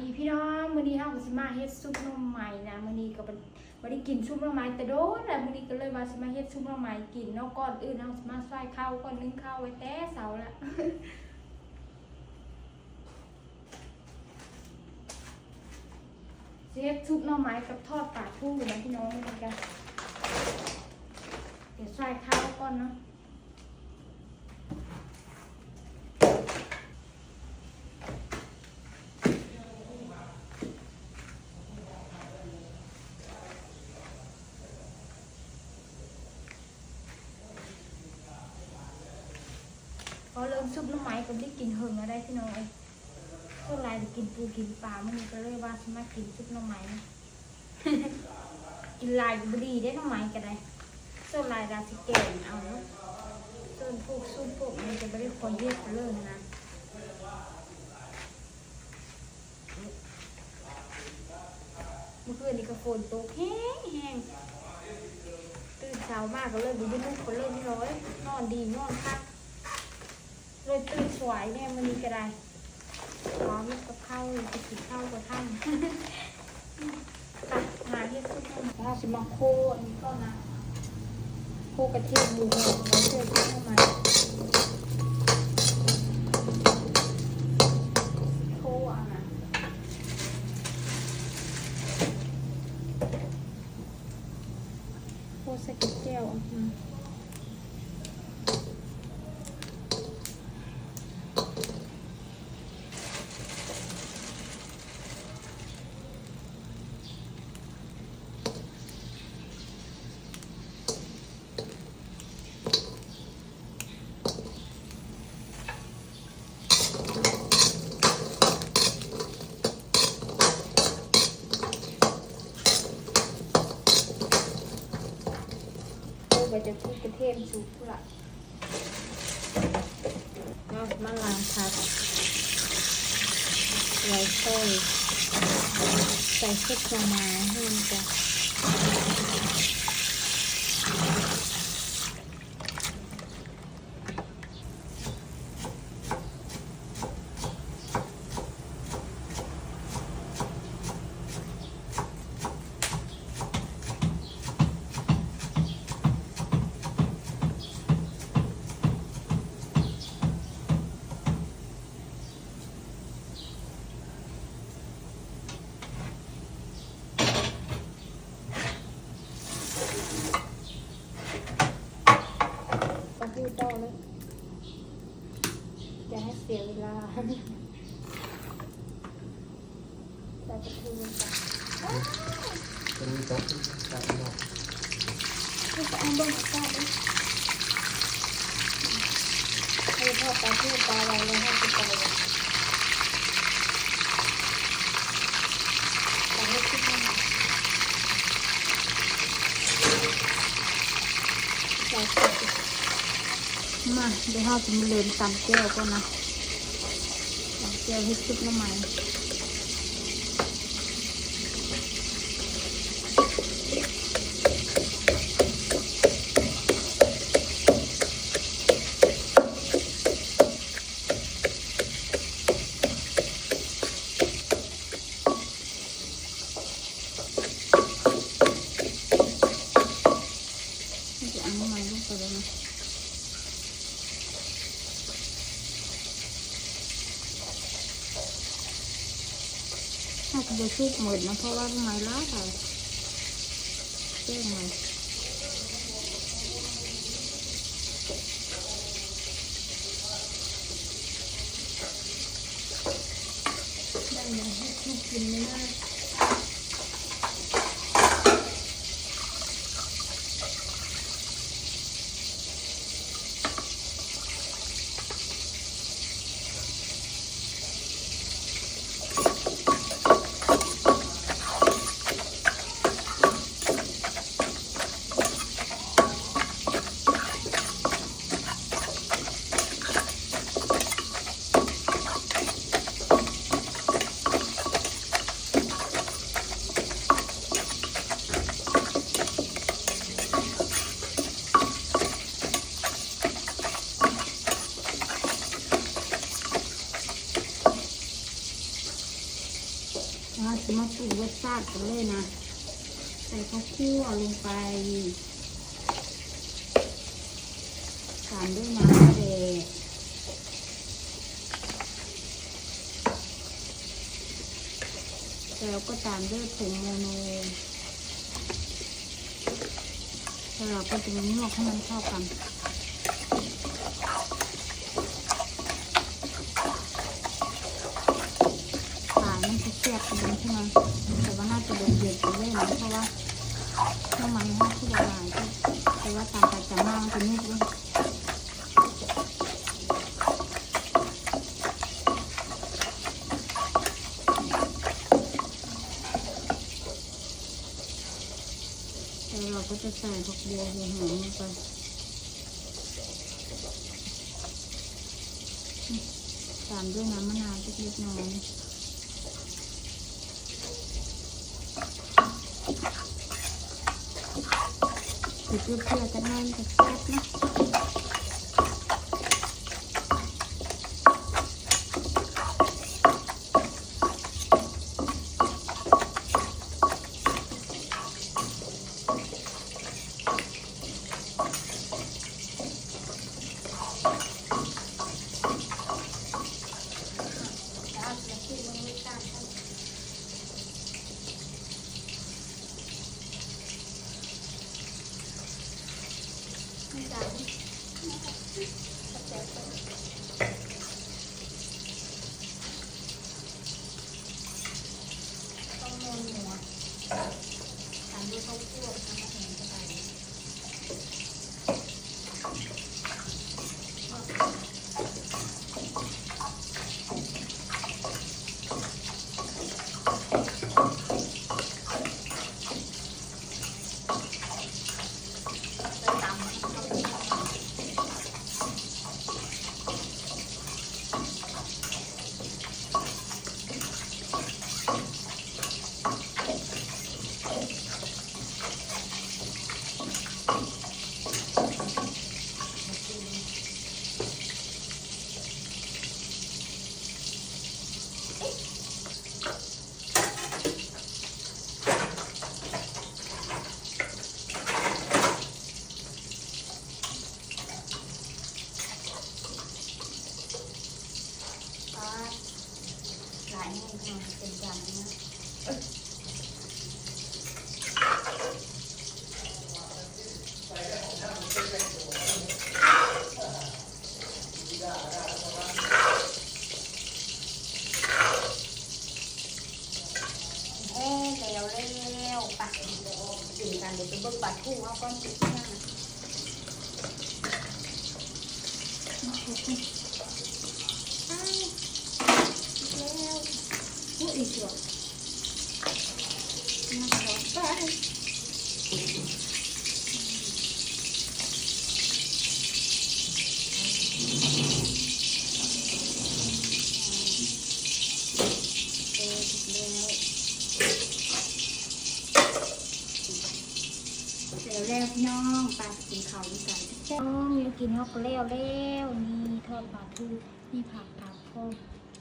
ดีพี่น้องมื้อนี้เฮาก็สิมาเฮ็ดซุปหน่อไม้นะมื้อนี้ก็บ่ได้กินซุปหน่อไม้แต่โดนแล้วมื้อนี้ก็เลยว่าสิมาเฮ็ดซุปหน่อไม้กินเนาะก่อนอื่นเฮาสิมาใส่ข้าวก่อนนึ่งข้าวไว้แต่เช้าละสิเฮ็ดซุปหน่อไม้กับทอดปลาทูนะพี่น้องเหมือนกันเดี๋ยวใส่ข้าวก่อนเนาะ พอเริ่มซุปน้ำไม้ก็ได้กินเหิงแล้วได้พี่น้องเอ้ยส่วนหลายจะกินปูกินปลามันนี้ก็เลยว่าสมากินซุปน้ำไม้นกินลายก็บดีได้น้ำไม้ก็ได้ส่วนลายราสิเก่งเอาเนาะส่วนพวกซุปพวกมันจะไม่ได้คอยเรียกเลยนะเมื่อคืนนี้ก็ฝนตกแห้งแห้งตื่นเช้ามากก็เลยบุญนุ่งคนเล่นร้อยนอนดีนอนพัก เลยตื่นสวยเนี่ยมันมีกระไดพร้อมกับข้าวจะกินข้าวกับท่านมาที่สุดเราจะมาโคอันนี้ก็นะโคกระเทียมหมูหอมไว้เจอที่เข้ามาโคอะนะโคใส่กับแก้วอะนะ โอ้ ไปจะพูดกระเทียมซุปละเอามาล้างผักไว้ต้ยใส่ซุปหน่อไม้ให้มันจะ ก็ พูดต่อเลยจะให้เสียเวลาใส่กระเทียมไปจะมีต๊ะตัดหมดให้จะเอาบิ้งก้าด้ให้ทอดปลาทูปลาอะไรแล้วให้กินไปเลยปลาไม่ขึ้นมาใส่ใส่ มาเดี๋ยวเราจะมาเริ่มตำแก้วก่อนนะตำแก้วให้ซุปหน่อไม้จะเอาหน่อไม้ลงไปเลยนะ ถ้าจะไปซุปหมดนะเพราะว่าไม้ล้าค่ะเจ้งมัน จะมาปรุงรสชาติกันเลยนะ ใส่ข้าวคั่วลงไปตามด้วยน้ำแดงแล้วก็ตามด้วยผงโมโนแล้วเราก็จะนวดให้มันเข้ากัน ขาย มันจะแซ่บกันใช่ไหมแต่ว่าน่าจะโดนเดือดไปเลยนะเพราะว่าน้ำมันห้าที่ละลายก็แต่ว่าตามไปตามมามันจะนุ่มด้วเราก็จะใส่ผักบัวหัวหอมลงไปตามด้วยน้ำมะนาวเล็กๆน้อย เพื่อจะนั่นจะแซ่บนะ ต้องนวลหัวตามด้วยข้าวคั่วน้ำมันเข้าไปแล้วตำมันเข้าไป ก็หลายแห่งขนมเป็นจานนะเอ้เร็วเร็วๆไปกินกันเดี๋ยวไปเบิ่งปลาทูเอาก้อนสิบห้าอ้าวแล้วพูดอีกเหรอมาขอไปเออแล้วแล้วพี่น้ องปลากินข้าวด้วยกันน้องมีกินฮอกเล้วเล้วนี่ทอดปลาทูมีผักกาดพม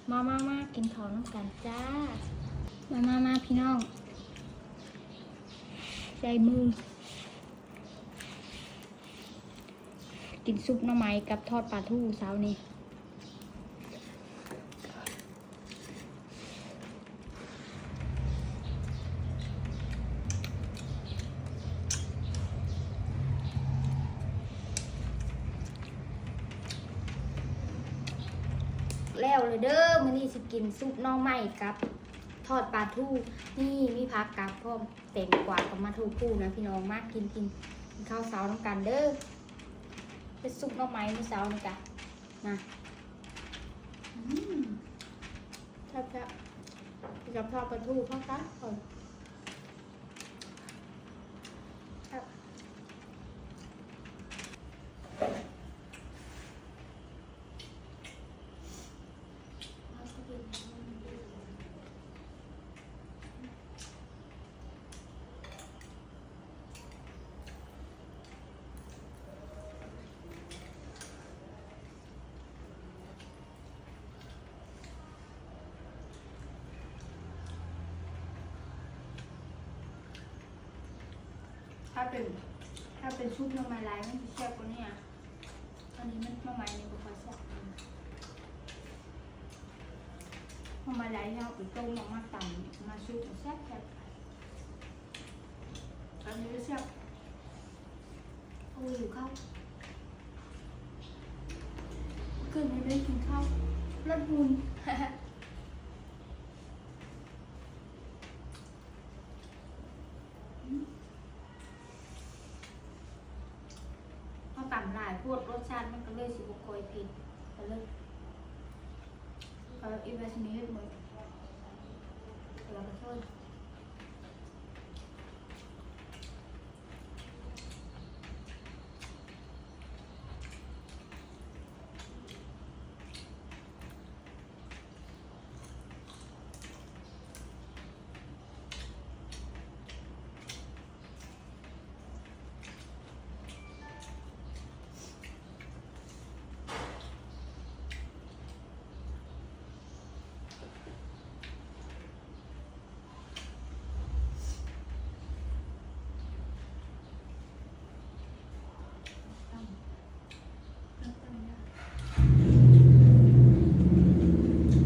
มามามากินข้าวน้ำกันจ้า มามามาพี่น้องใจมือ กินซุปหน่อไม้กับทอดปลาทูเช้านี้ เลยเด้อมื้อนี้สิกินซุปหน่อไม้กับ ทอดปลาทูนี่มีผักกับพร้อมแตงกวากับมาทูคู่นะพี่น้องมากกินกินกินข้าวเช้าน้ำกันเด้อเป็นซุปหน่อไม้มื้อเช้านี่จ้ะนะอืมแซ่บๆกับทอดปลาทูพ่อคะก่อนครับเอาสักนิด อาเป็น ถ้าเป็นชุบน้ำมันลายมันจะแซ่บกว่านี้อะอันนี้มันน้ำมันนี่บุคอยแซ่บน้ำมันลายเราไปต้มออกมาต่ำมาชุบแซ่บแซ่บอันนี้แซ่บโอ้ยอยู่ข้าวเกินไม่ได้กินข้าวรสมุน เขาต่ำหลายพวดร สชาติมันก็เลยสิบคอยผิดก็เลยเอออีเวสนี้เหมือนเราก็โทษ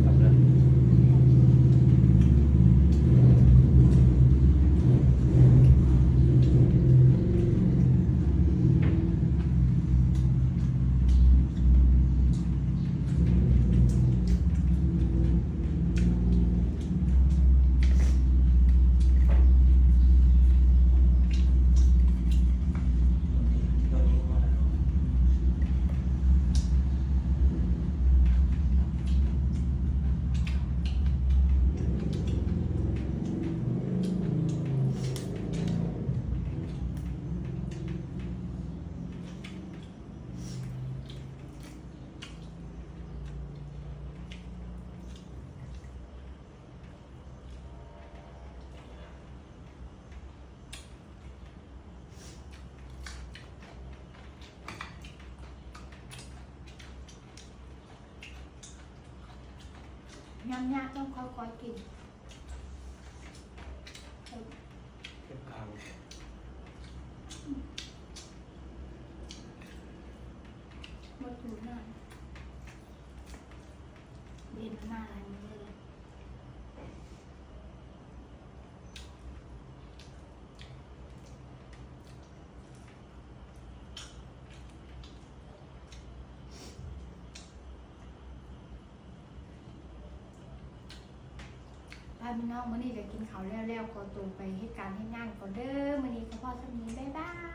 ทำเลย ยำยากต้องค่อยๆกินเก็บกลางหมดถูหน้าเห็นหน้าอะไรนี้เลย พ่อพี่น้องมื้อนี้จะกินข้าวแล้วแล้วขอตัวไปให้การให้งานก่อนเด้อมื้อนี้ก็พอสำนี้บ๊ายบาย